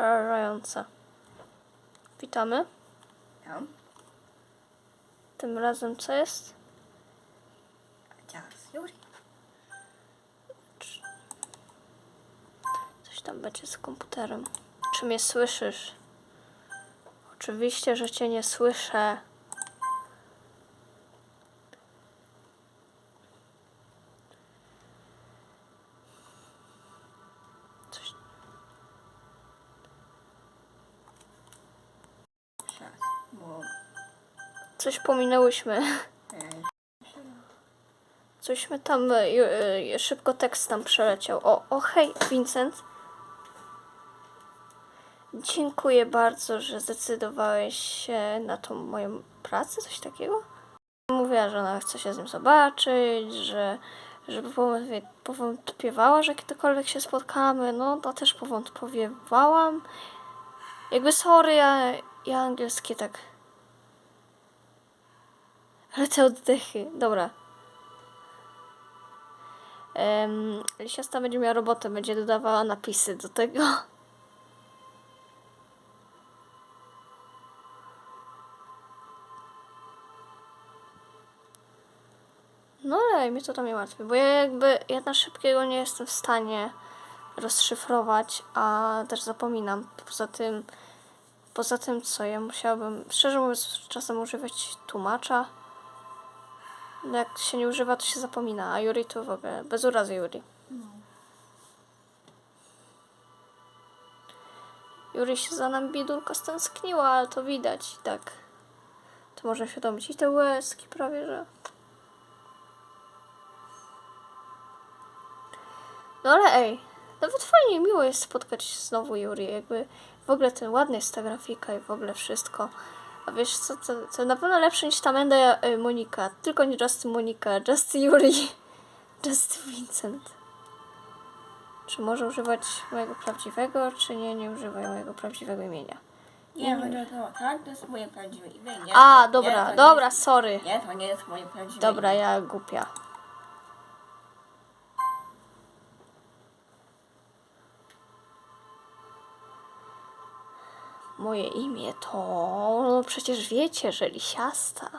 przerażające. Witamy. Tam. Tym razem co jest? Coś tam będzie z komputerem. Czy mnie słyszysz? Oczywiście, że cię nie słyszę. Coś, Teraz. Bo... coś pominęłyśmy. Cośmy tam e, e, szybko tekst tam przeleciał. O, o hej, Vincent. Dziękuję bardzo, że zdecydowałeś się na tą moją pracę, coś takiego. Mówiła, że ona chce się z nim zobaczyć, że, że powątpie- powątpiewała, że kiedykolwiek się spotkamy. No, to też powątpiewałam. Jakby sorry, ja, ja angielskie tak... Ale te oddechy, dobra. Um, Lisiasta będzie miała robotę, będzie dodawała napisy do tego. No ale mnie to tam nie martwi, bo ja jakby ja na szybkiego nie jestem w stanie rozszyfrować, a też zapominam. Poza tym, poza tym co ja musiałabym, szczerze mówiąc, czasem używać tłumacza. No Jak się nie używa, to się zapomina, a Yuri to w ogóle bez urazy Yuri. Yuri się za nami biedulka stęskniła, ale to widać i tak. To można świadomić. I te łezki prawie, że... No ale ej, nawet fajnie, miło jest spotkać znowu Yuri, jakby w ogóle ten ładny jest ta grafika i w ogóle wszystko. A wiesz co, to na pewno lepsze niż ta Menda y, Monika, tylko nie Just Monika, Just Yuri, Just Vincent. Czy może używać mojego prawdziwego, czy nie, nie używaj mojego prawdziwego imienia. Nie, no to, tak, to jest moje prawdziwe imię. Nie, A, to, dobra, nie, to dobra, Nie, sorry. nie, to nie jest moje prawdziwe Dobra, imię. ja głupia. Moje imię to... No przecież wiecie, że Lisiasta.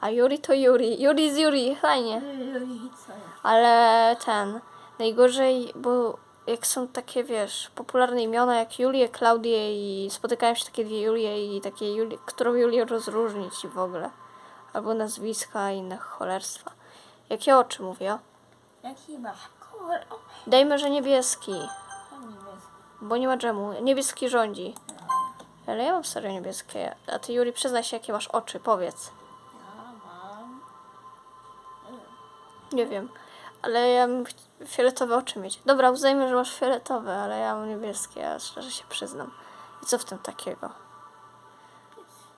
A Yuri to Yuri. Yuri z fajnie. Juri, ja? Ale ten... Najgorzej, bo jak są takie, wiesz, popularne imiona jak Julie, Klaudie i spotykają się takie dwie Julie i takie Julie, którą Julię rozróżnić i w ogóle. Albo nazwiska i inne cholerstwa. Jakie oczy mówię? Jaki masz kolor? Dajmy, że niebieski, bo nie ma dżemu. Niebieski rządzi. Ale ja mam serio niebieskie. A ty, Juri, przyznaj się, jakie masz oczy, powiedz. Ja mam... Nie wiem. Ale ja ch- fioletowe oczy mieć. Dobra, uznajmy, że masz fioletowe, ale ja mam niebieskie, ja szczerze się przyznam. I co w tym takiego?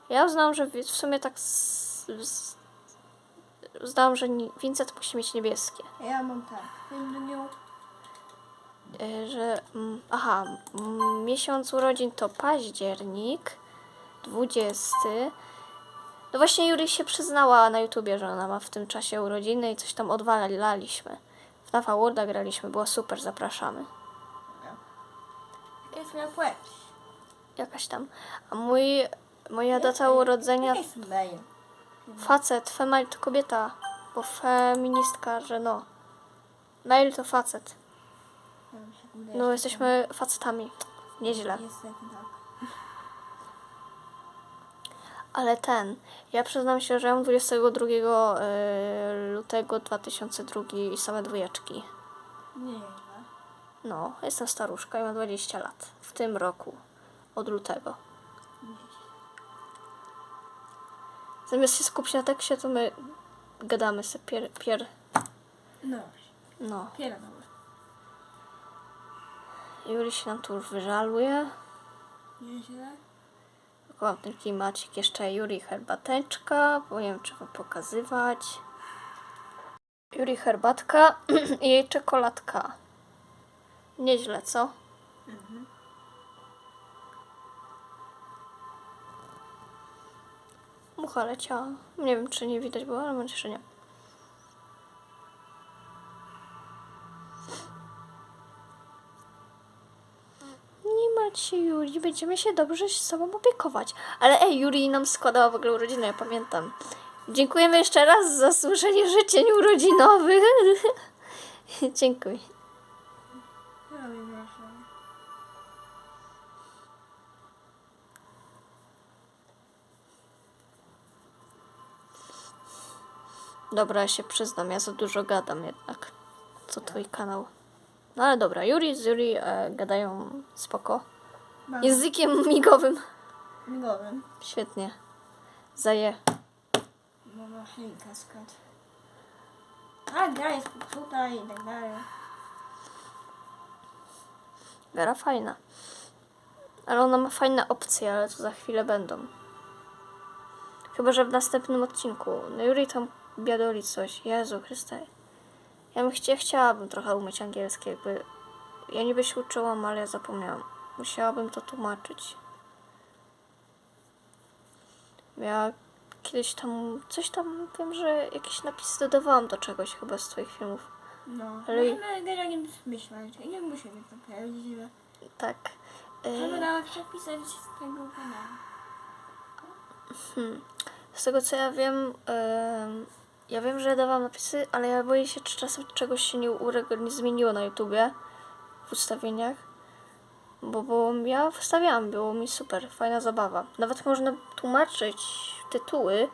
Ja uznałam, że w sumie tak... Z, z, uznałam, że Vincent musi mieć niebieskie. Ja mam tak. Będę miał... Y, że mm, aha, mm, miesiąc urodzin to październik 20. No właśnie Juri się przyznała na YouTubie, że ona ma w tym czasie urodziny i coś tam odwalaliśmy. W Nafa Worlda graliśmy, było super, zapraszamy. Jest moja płeć? Jakaś tam. A mój, moja data urodzenia facet, female to kobieta, bo feministka, że no. Male to facet. No jesteśmy facetami. Nieźle. Tak. Ale ten, ja przyznam się, że ja mam 22 y, lutego 2002 i same dwójeczki. Nie. No, jestem staruszka i mam 20 lat. W tym roku. Od lutego. Zamiast się skupić na tekście, to my gadamy sobie pier... pier No, no. Juli się nam tu już wyżaluje. Nieźle. Ten klimacik. Jeszcze Juri herbateczka, bo nie wiem, czy wam pokazywać. Juri herbatka i jej czekoladka. Nieźle, co? Mucha leciała. Nie wiem, czy nie widać było, ale mam nadzieję, że nie. Się, Juri, będziemy się dobrze z sobą opiekować. Ale ej, Juri nam składała w ogóle urodziny, ja pamiętam. Dziękujemy jeszcze raz za złożenie życzeń urodzinowych. Dziękuję. Dobra, ja się przyznam, ja za dużo gadam jednak. Co twój kanał. No ale dobra, Juri z Juri e, gadają spoko. Bardzo Językiem migowym. migowym. Świetnie. Zaje. Mama Henka skąd. A, gra jest popsuta i tak dalej. Gara fajna. Ale ona ma fajne opcje, ale to za chwilę będą. Chyba, że w następnym odcinku. No Juri tam biadoli coś. Jezu Chryste. Ja bym chcia, chciałabym trochę umieć angielski, jakby... Ja niby się uczyłam, ale ja zapomniałam. Musiałabym to tłumaczyć. Ja kiedyś tam... Coś tam... Wiem, że jakieś napisy dodawałam do czegoś chyba z twoich filmów. No, Ale- możemy generalnie myśleć. Nie musimy to prawdziwe. Tak. Możemy E, nawet przepisać z tego kanału. Z tego co ja wiem, em, ja wiem, że dawałam napisy, ale ja boję się, czy czasem czegoś się nie, ureg- nie zmieniło na YouTubie w ustawieniach. Bo, bo ja wstawiałam, było mi super, fajna zabawa. Nawet można tłumaczyć tytuły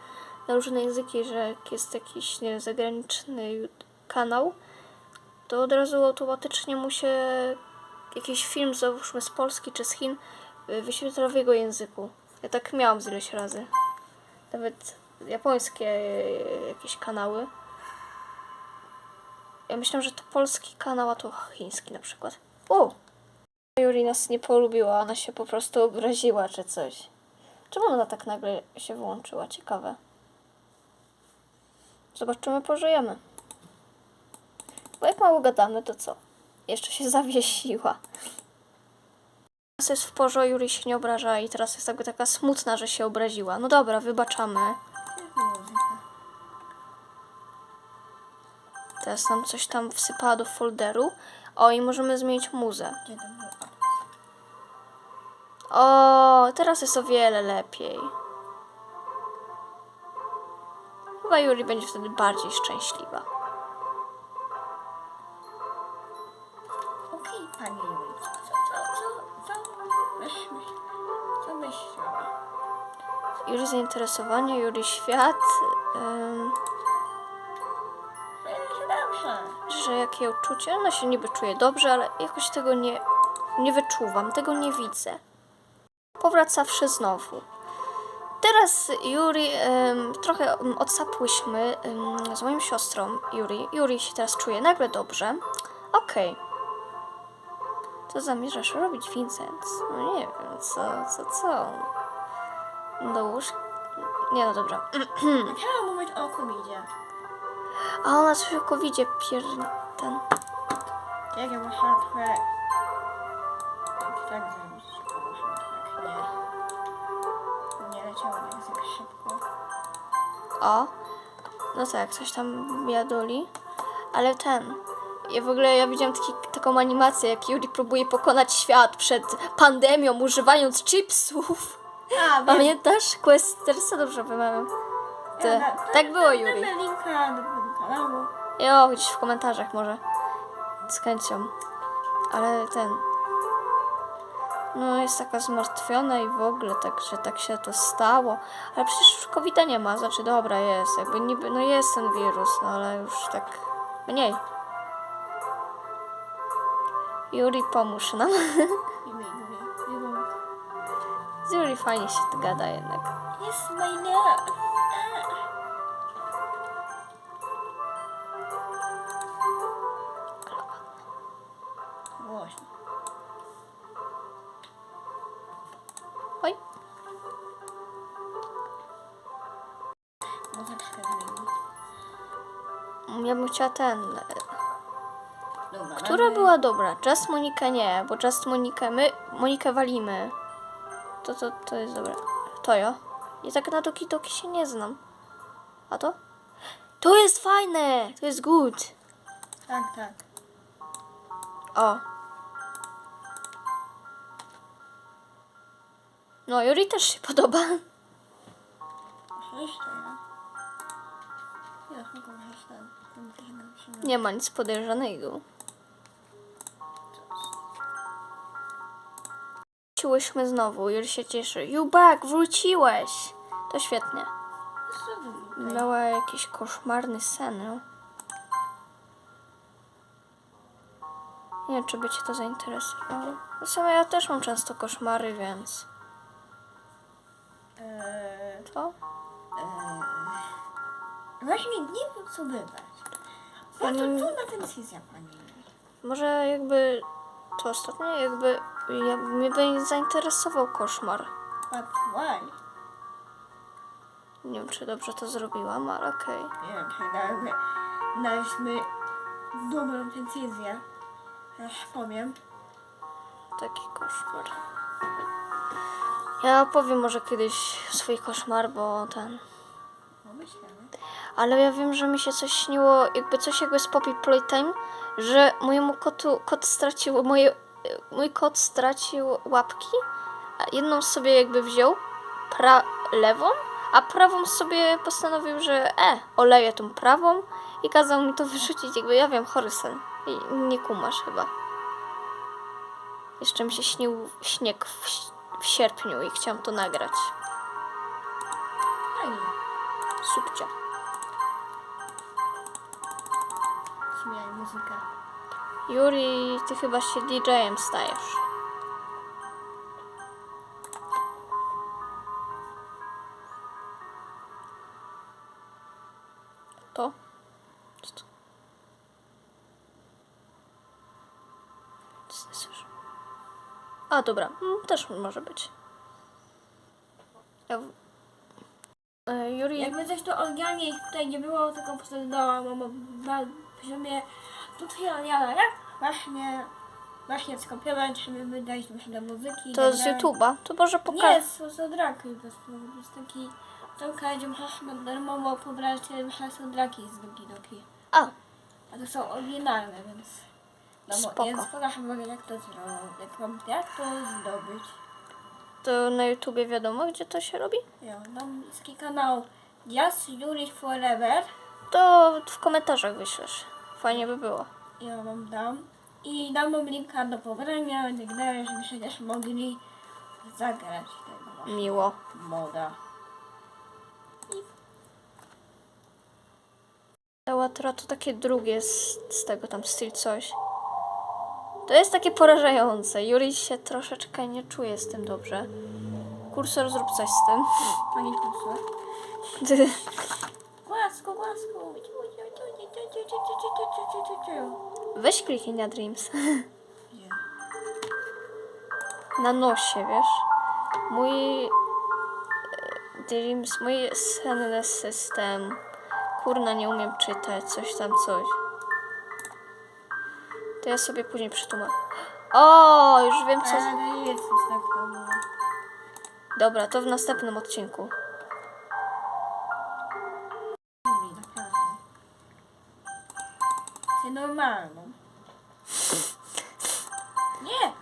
na różne języki, że jak jest jakiś nie zagraniczny kanał, to od razu automatycznie mu się jakiś film, załóżmy z Polski czy z Chin, y, wyświetla w jego języku. Ja tak miałam z ileś razy nawet japońskie e, jakieś kanały. Ja myślę, że to polski kanał, a to chiński na przykład. O! Juri nas nie polubiła, ona się po prostu obraziła czy coś. Czemu ona tak nagle się wyłączyła? Ciekawe. Zobaczymy, pożyjemy. Bo jak mało gadamy, to co? Jeszcze się zawiesiła. Teraz jest w porze, Juri się nie obraża i teraz jest jakby taka smutna, że się obraziła. No dobra, wybaczamy. Teraz nam coś tam wsypała do folderu. O, i możemy zmienić muzę. O, teraz jest o wiele lepiej. Chyba Juri będzie wtedy bardziej szczęśliwa. Okej, pani Juli. Co, co, co, co, co chciała? Juri zainteresowanie, Juri świat. Ym, dobrze. że jakie uczucie? Ona się niby czuje dobrze, ale jakoś tego nie, nie wyczuwam, tego nie widzę. Powracawszy znowu. Teraz Juri, trochę odsapłyśmy z moją siostrą Juri. Juri się teraz czuje nagle dobrze. Okej. Co zamierzasz robić, Vincent? No nie wiem, co, co, co? Do łóżka? Nie, no dobra. Chciałam mówić o covidzie. A ona coś o covidzie pier... ten... Jak ja muszę O, no tak, coś tam biadoli. Ale ten. Ja w ogóle ja widziałam taki, taką animację, jak Yuri próbuje pokonać świat przed pandemią, używając chipsów. A. Pamiętasz? Questersa dobrze wymawiam. Ty. Ja da- Tak było, Yuri. linka do kanału. Jo, gdzieś w komentarzach może. Z chęcią. Ale ten. No, jest taka zmartwiona i w ogóle tak, że tak się to stało. Ale przecież już covid nie ma, znaczy dobra jest, jakby niby, no jest ten wirus, no ale już tak mniej. Juri, pomóż nam. Z Juri fajnie się gada jednak. Jest my. Ja bym chciała ten. Dobra, Która mamy- była dobra? Just Monikę nie, bo Just Monikę my Monikę walimy. To, to, to jest dobre. To ja. Ja tak na Doki Doki się nie znam. A to? To jest fajne! To jest good. Tak, tak. O. No, Yuri też się podoba. Może jeszcze ja. Ja mogę Nie ma nic podejrzanego. Wróciłyśmy znowu. Yuri się cieszy. You back, wróciłeś. To świetnie. Miała jakiś koszmarny sen, no. Nie wiem, czy by cię to zainteresowało. W sumie ja też mam często koszmary, więc... Eee, Co? eee, właśnie nie wiem co wybrać. Ja Ja to nie- trudna decyzja pani. Może jakby... To ostatnio jakby... Ja, mnie by zainteresował koszmar. But why? Nie wiem, czy dobrze to zrobiłam, ale okej. Nie wiem, czy daliśmy, daliśmy dobrą decyzję. Już powiem. Taki koszmar. Ja opowiem może kiedyś swój koszmar, bo ten... No myślę. Ale ja wiem, że mi się coś śniło, jakby coś jakby z Poppy Playtime, że mojemu kotu, kot stracił, moje, mój kot stracił łapki, a jedną sobie jakby wziął, pra, lewą, a prawą sobie postanowił, że e, oleję tą prawą i kazał mi to wyrzucić, jakby ja wiem, chory sen. I nie kumasz chyba. Jeszcze mi się śnił śnieg w, w sierpniu i chciałam to nagrać. Subcia. Muzykę. Juri, ty chyba się DJ-em stajesz. To? Co to? Co? A, dobra. Mm, Też może być. Ja... E, Juri, Jakby coś to oryginalnie tutaj nie było, tylko po prostu dała mama na poziomie tutoriala, jak właśnie właśnie skopiować, żeby wydać się do muzyki. to tak z. YouTube'a. To może Nie, pokaż. z, z Odraki po prostu. To jest taki Tonka, gdzie możesz darmowo pobrać hasło Draki z Doki. A, A to są oryginalne, więc... No Spoko. jest pokaż wam jak to zrobić, jak, to zdobyć. to na YouTubie wiadomo, gdzie to się robi? Ja mam taki kanał Just Yuri Forever. To w komentarzach wyślesz. Fajnie by było. Ja wam dam. I dam wam linka do pobrania i tak dalej, żebyście też mogli zagrać tego Miło. moda. Ta łatra to takie drugie z, z tego tam styl coś. To jest takie porażające. Juri się troszeczkę nie czuje z tym dobrze. Kursor, zrób coś z tym. Pani kursor. Głasku, głasku. Weź kliknij na Dreams. Nie. Na nosie, wiesz? Mój... e, Dreams, mój senny system. Kurna, nie umiem czytać, coś tam, coś. To ja sobie później przetłumaczę. O, już wiem co... Następna. Dobra, to w następnym odcinku. Normalną. Nie!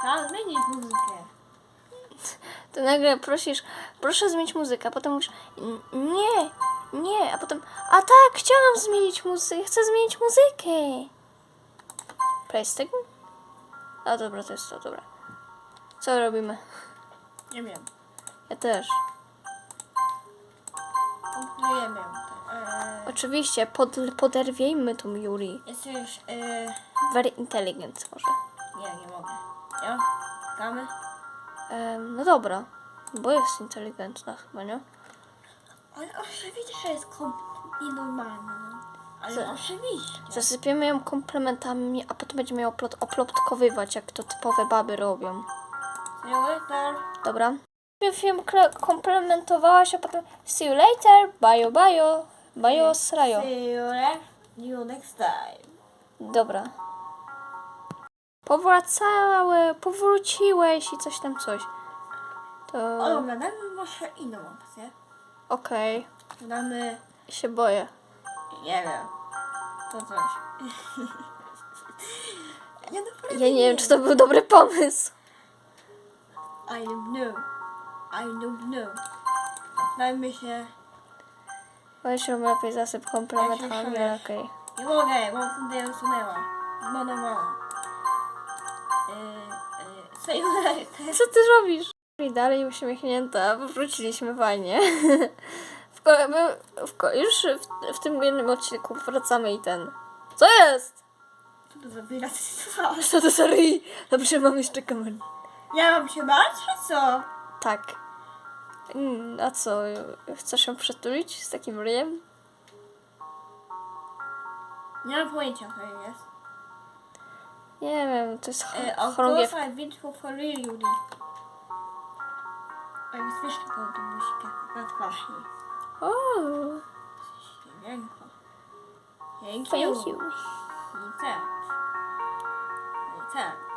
Trzeba zmienić muzykę. To nagle prosisz, proszę zmienić muzykę, a potem mówisz, "N- nie, nie, a potem, a tak, chciałam zmienić muzykę, chcę zmienić muzykę. Play z tego? A dobra, to jest to, dobra. Co robimy? Nie wiem. Ja też. Odkryjemy ją. Eee, Oczywiście, pod, poderwiejmy tą Yuri. jesteś... Eee, Very intelligent może. nie, nie mogę. Ja? Damy? Em, no dobra, bo jest inteligentna chyba, nie? Ale oczywiście, że jest kompletnie normalna. No. Ale Co? oczywiście. Zasypiemy ją komplementami, a potem będziemy ją oplot, oplotkowywać, jak to typowe baby robią. Dobra. Film komplementowałaś, a potem see you later, bajo, bajo, bajo, srajo. See you later. You next time. Dobra. Powracały, powróciłeś i coś tam coś. To O, dobra, damy może inną opcję. okej, Damy... się boję. Nie wiem. To coś. ja Ja nie wiem, czy to był dobry pomysł. I don't know. I don't know. Dajmy się. Ją lepiej zasyp komplementami, ale okej. Nie mogę, kurde ją usunęła. Zbanowała. Yy, yy. Co ty robisz? I dalej uśmiechnięta, wróciliśmy fajnie. W ko- my, w ko- już w, w tym jednym odcinku wracamy i ten. Co jest? Co to za wyraz? Co to sorry? Dobrze, mam jeszcze kamerę. Ja mam się bać, czy co? Tak. Mm, A co? Chcesz ją przytulić z takim ryjem? Nie mam pojęcia, co to jest. Nie wiem, to jest Uh, cho- of course I've been for for real, Judy. I'm śmieszna tą tą muzykę. Tak właśnie. O, Piękno. Thank thank you. you. I tak. I tak.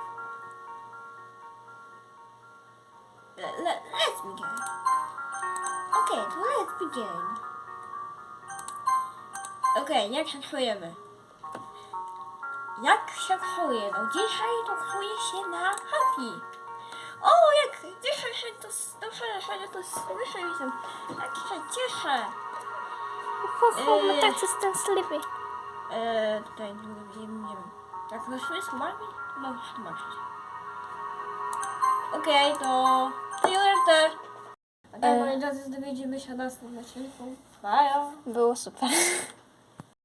Le- le- Let's begin. Okay, to let's begin. Okej, jak się chujemy? Jak się chuje? No dzisiaj to chuje się na happy. O, jak cieszę się, to dobrze, że to słyszę i jestem. Jak się cieszę. Ho, ho, my tak jestem sleepy. Eee, tutaj nie wiem, nie wiem. Tak słyszymy słowami? No, tłumaczyć. Okej, to... To Jurter! A tak, moi drodzy, dowiedziemy się o następnym odcinku. Bye! Było super.